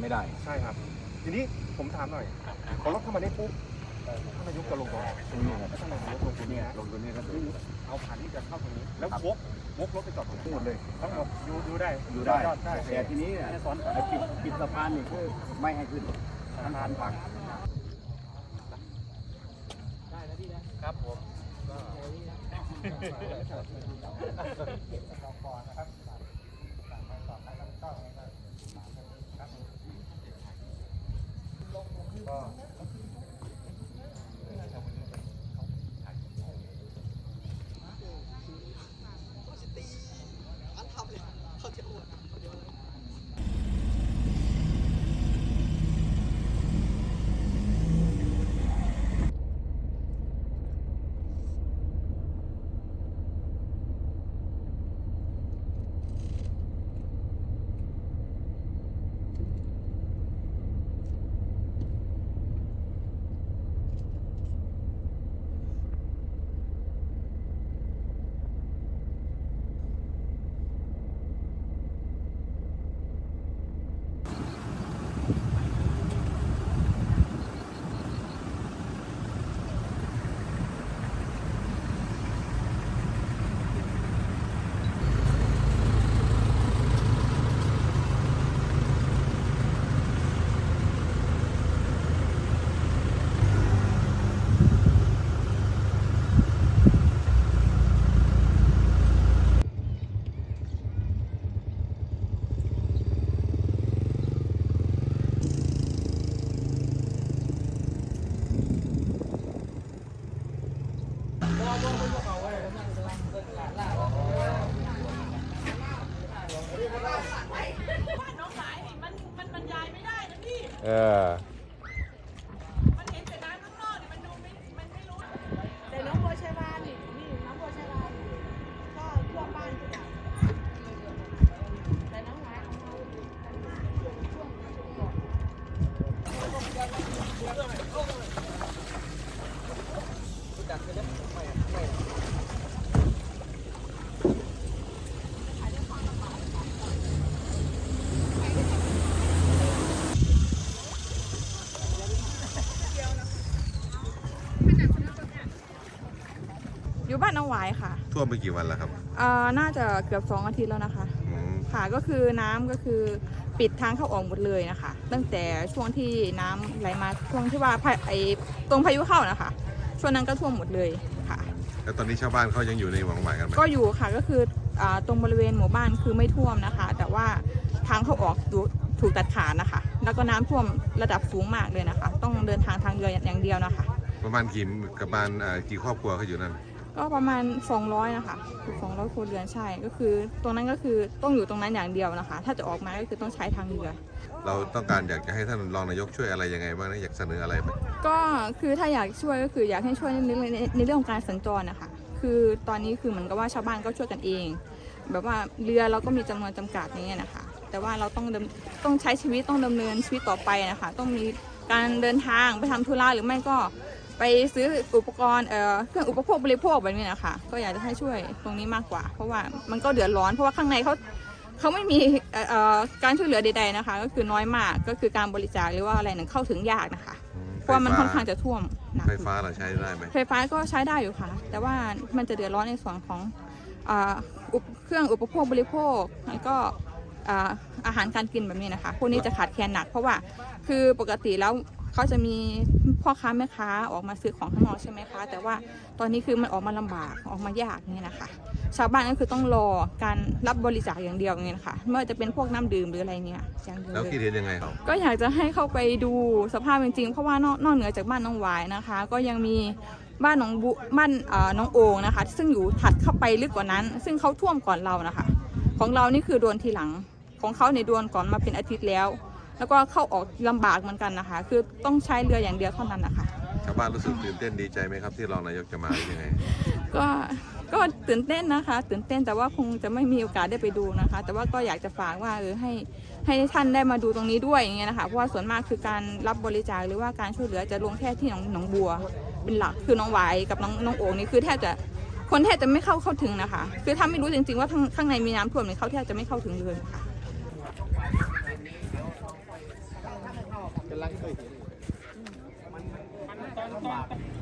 ไม่ได้ ใช่ครับ ทีนี้ผมถามหน่อยพอรถเข้ามาได้ปุ๊บท่านนายกจะลงตรงไหนตรงนี้ครับแล้วท่านนายกลงตรงนี้นะลงตรงนี้ครับเอาผ่านที่จะเข้าตรงนี้ แล้ววกวกรถไปจอดตรงทั้งนี้หมดเลยทั้งหมดดูดูได้อยู่ได้ยอดได้แต่ทีนี้เนี่ยให้ซ้อนก่อนไอ้ปิดปิดสะพานนี่คือไม่ให้ขึ้นสะพานผังครับผม 제가 น้องหายนี่มันมันบรรยายไม่ได้นะพี่ เออ มันเห็นแต่น้ำข้างนอกเนี่ยมันดูไม่มันไม่รู้ แต่น้องโบชัยวานี่นี่น้องบัวชัยวานี่ก็ท่วมบ้านทุกอย่างแต่น้องหายของเราช่วงก่อนานน้องหวายค่ะท่วมไปกี่วันแล้วครับเอ่อน่าจะเกือบสองอาทิตย์แล้วนะคะ อืมค่ะก็คือน้ำก็คือปิดทางเข้าออกหมดเลยนะคะ ตั้งแต่ช่วงที่น้ำไหลมาช่วงที่ว่าพาไอ้ตรงพายุเข้านะคะ ช่วงนั้นก็ท่วมหมดเลยค่ะ แล้วตอนนี้ชาวบ้านเขายังอยู่ในหวังหมายกันไหมก็อยู่ค่ะก็คืออ่าตรงบริเวณหมู่บ้านคือไม่ท่วมนะคะ แต่ว่าทางเข้าออกถูกถูกตัดขาดนะคะ แล้วก็น้ำท่วมระดับสูงมากเลยนะคะ ต้องเดินทางทางเรืออย่างเดียวนะคะ ประมาณกี่ประมาณอ่ากี่ครอบครัวเขาอยู่นั่น ก็ประมาณ 200 นะคะ200ครัวเรือนใช่ ก็คือ ตรงนั้นก็คือต้องอยู่ตรงนั้นอย่างเดียวนะคะ ถ้าจะออกมาก็คือต้องใช้ทางเรือ เราต้องการอยากจะให้ท่านรองนายกช่วยอะไรยังไงบ้างนะอยากเสนออะไรไหมก็คือถ้าอยากช่วยก็คืออยากให้ช่วยในในในในเรื่องของการสัญจรนะคะ คือตอนนี้คือเหมือนกับว่าชาวบ้านก็ช่วยกันเอง แบบว่าเรือเราก็มีจำนวนจำกัดอย่างเงี้ยนะคะ แต่ว่าเราต้องดำต้องใช้ชีวิตต้องดำเนินชีวิตต่อไปนะคะ ต้องมีการเดินทางไปทำธุระหรือไม่ก็ ไปซื้ออุปกรณ์เอ่อเครื่องอุปโภคบริโภคแบบนี้นะคะก็อยากจะให้ช่วยตรงนี้มากกว่า เพราะว่ามันก็เดือดร้อนเพราะว่าข้างในเขาเขาไม่มีเอ่อเอ่อการช่วยเหลือใด ๆนะคะ ก็คือน้อยมากก็คือการบริจาคหรือว่าอะไรหนึ่งเข้าถึงยากนะคะอืมเพราะว่ามันค่อนข้างจะท่วมหนักไฟฟ้าเราใช้ได้ไหมไฟฟ้าก็ใช้ได้อยู่ค่ะ แต่ว่ามันจะเดือดร้อนในส่วนของอาอุปเครื่องอุปโภคบริโภคแล้วก็อ่าอาหารการกินแบบนี้นะคะพวกนี้จะขาดแคลนหนัก เพราะว่าคือปกติแล้ว เขาจะมีพ่อค้าแม่ค้าออกมาซื้อของข้างนอกใช่ไหมคะ แต่ว่าตอนนี้คือมันออกมาลำบากออกมายากนี่นะคะ ชาวบ้านก็คือต้องรอการรับบริจาคอย่างเดียวอย่างนี้นะคะไม่ว่าจะเป็นพวกน้ำดื่มหรืออะไรเนี่ยอย่างเดียวแล้วเลยคิดเห็นยังไงครับก็อยากจะให้เข้าไปดูสภาพจริงๆเพราะว่านอกนอกเหนือจากบ้านน้องหวายนะคะ ก็ยังมีบ้านน้องบุบ้านเอ่อน้องโองนะคะ ซึ่งอยู่ถัดเข้าไปลึกกว่านั้น ซึ่งเขาท่วมก่อนเรานะคะ ของเรานี่คือโดนทีหลังของเขาในยโดนก่อนมาเป็นอาทิตย์แล้ว แล้วก็เข้าออกลำบากเหมือนกันนะคะ คือต้องใช้เรืออย่างเดียวเท่านั้นนะคะ ชาวบ้านรู้สึกตื่นเต้นดีใจไหมครับที่รองนายกจะมาหรือยังไง ก็ก็ตื่นเต้นนะคะ ตื่นเต้นแต่ว่าคงจะไม่มีโอกาสได้ไปดูนะคะ แต่ว่าก็อยากจะฝากว่าเออให้ให้ท่านได้มาดูตรงนี้ด้วยอย่างเงี้ยนะคะเพราะว่าส่วนมากคือการรับบริจาคหรือว่าการช่วยเหลือจะลงแค่ที่หนองหนองบัว เป็นหลักคือน้องหวายกับน้องน้องโอ่งนี่คือแทบจะคนแทบจะไม่เข้าเข้าถึงนะคะ คือถ้าไม่รู้จริงๆว่าข้างข้างในมีน้ำท่วมเนี่ยเขาแทบจะไม่เข้าถึงเลยค่ะ เคยเห็นมันมันตอนตอน